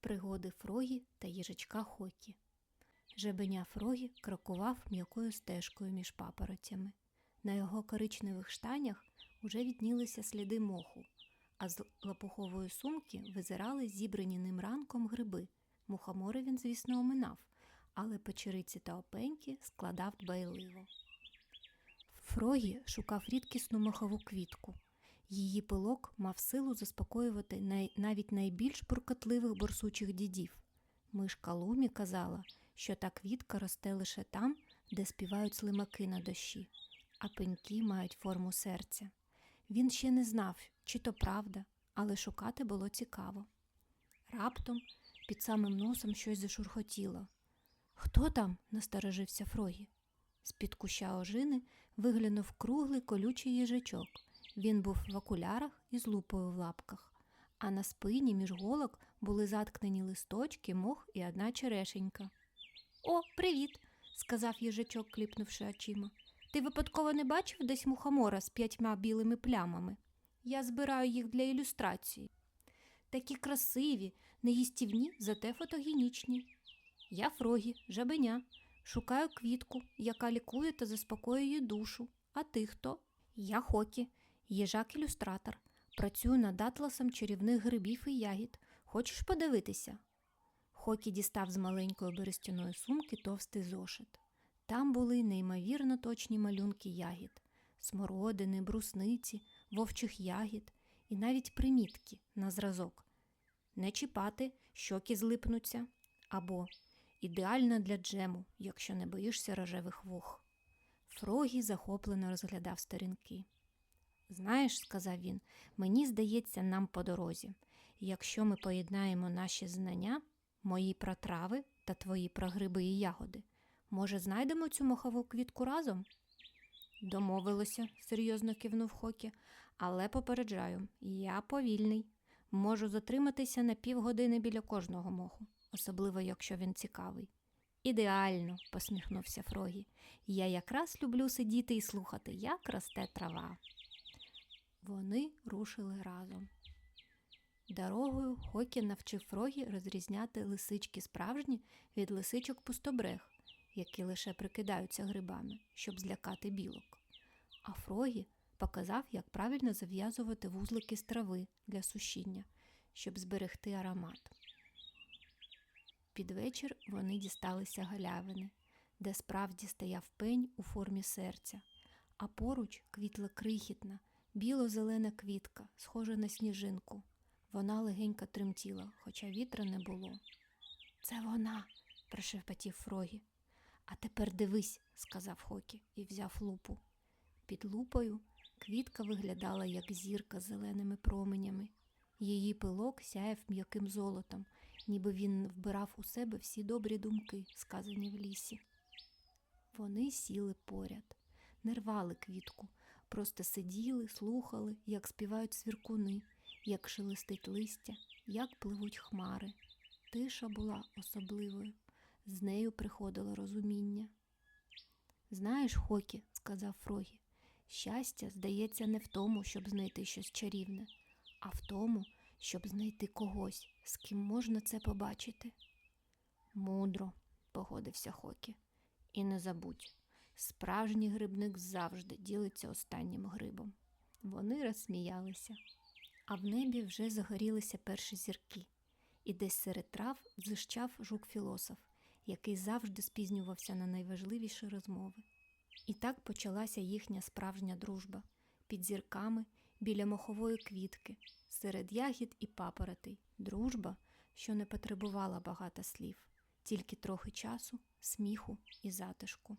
Пригоди Фрогі та їжачка Хокі. Жебеня Фрогі крокував м'якою стежкою між папоротями. На його коричневих штанях уже віднілися сліди моху, а з лопухової сумки визирали зібрані ним ранком гриби. Мухомори він, звісно, оминав, але печериці та опеньки складав дбайливо. Фрогі шукав рідкісну мохову квітку. Її пилок мав силу заспокоювати навіть найбільш буркотливих борсучих дідів. Мишка Лумі казала, що та квітка росте лише там, де співають слимаки на дощі, а пеньки мають форму серця. Він ще не знав, чи то правда, але шукати було цікаво. Раптом під самим носом щось зашурхотіло. Хто там? насторожився Фрогі. З-під куща ожини виглянув круглий колючий їжачок. Він був в окулярах і з лупою в лапках, а на спині між голок були заткнені листочки, мох і одна черешенька. О, привіт! сказав їжачок, кліпнувши очима. Ти випадково не бачив десь мухомора з п'ятьма білими плямами? Я збираю їх для ілюстрації. Такі красиві, неїстівні, зате фотогенічні. Я Фрогі, жабеня. Шукаю квітку, яка лікує та заспокоює душу. А ти хто? Я Хокі, їжак-ілюстратор. Працюю над атласом чарівних грибів і ягід. Хочеш подивитися? Хокі дістав з маленької берестяної сумки товстий зошит. Там були неймовірно точні малюнки ягід, смородини, брусниці, вовчих ягід і навіть примітки на зразок. Не чіпати, щоки злипнуться, або ідеальна для джему, якщо не боїшся рожевих вух. Фрогі захоплено розглядав сторінки. Знаєш, сказав він, мені здається, нам по дорозі. Якщо ми поєднаємо наші знання, мої про трави та твої про гриби і ягоди, може, знайдемо цю мохову квітку разом? Домовилося, серйозно кивнув Хокі, але попереджаю, я повільний. Можу затриматися на півгодини біля кожного моху, особливо якщо він цікавий. Ідеально, посміхнувся Фрогі. Я якраз люблю сидіти і слухати, як росте трава. Вони рушили разом. Дорогою Хокі навчив Фрогі розрізняти лисички справжні від лисичок пустобрег, які лише прикидаються грибами, щоб злякати білок. А Фрогі показав, як правильно зав'язувати вузлики з трави для сушіння, щоб зберегти аромат. Під вечір вони дісталися галявини, де справді стояв пень у формі серця, а поруч квітла крихітна, біло-зелена квітка, схожа на сніжинку. Вона легенько тремтіла, хоча вітра не було. Це вона, прошепотів Фрогі. А тепер дивись, сказав Хокі і взяв лупу. Під лупою квітка виглядала як зірка з зеленими променями. Її пилок сяяв м'яким золотом, ніби він вбирав у себе всі добрі думки, сказані в лісі. Вони сіли поряд, не рвали квітку, просто сиділи, слухали, як співають свіркуни, як шелестить листя, як пливуть хмари. Тиша була особливою, з нею приходило розуміння. Знаєш, Хокі, сказав Фрогі, щастя, здається, не в тому, щоб знайти щось чарівне, а в тому, щоб знайти когось, з ким можна це побачити. Мудро, погодився Хокі. І не забудь, справжній грибник завжди ділиться останнім грибом. Вони розсміялися, а в небі вже загорілися перші зірки, і десь серед трав дзищав жук філософ, який завжди спізнювався на найважливіші розмови. І так почалася їхня справжня дружба під зірками біля мохової квітки, серед ягід і папоротей. Дружба, що не потребувала багато слів, тільки трохи часу, сміху і затишку.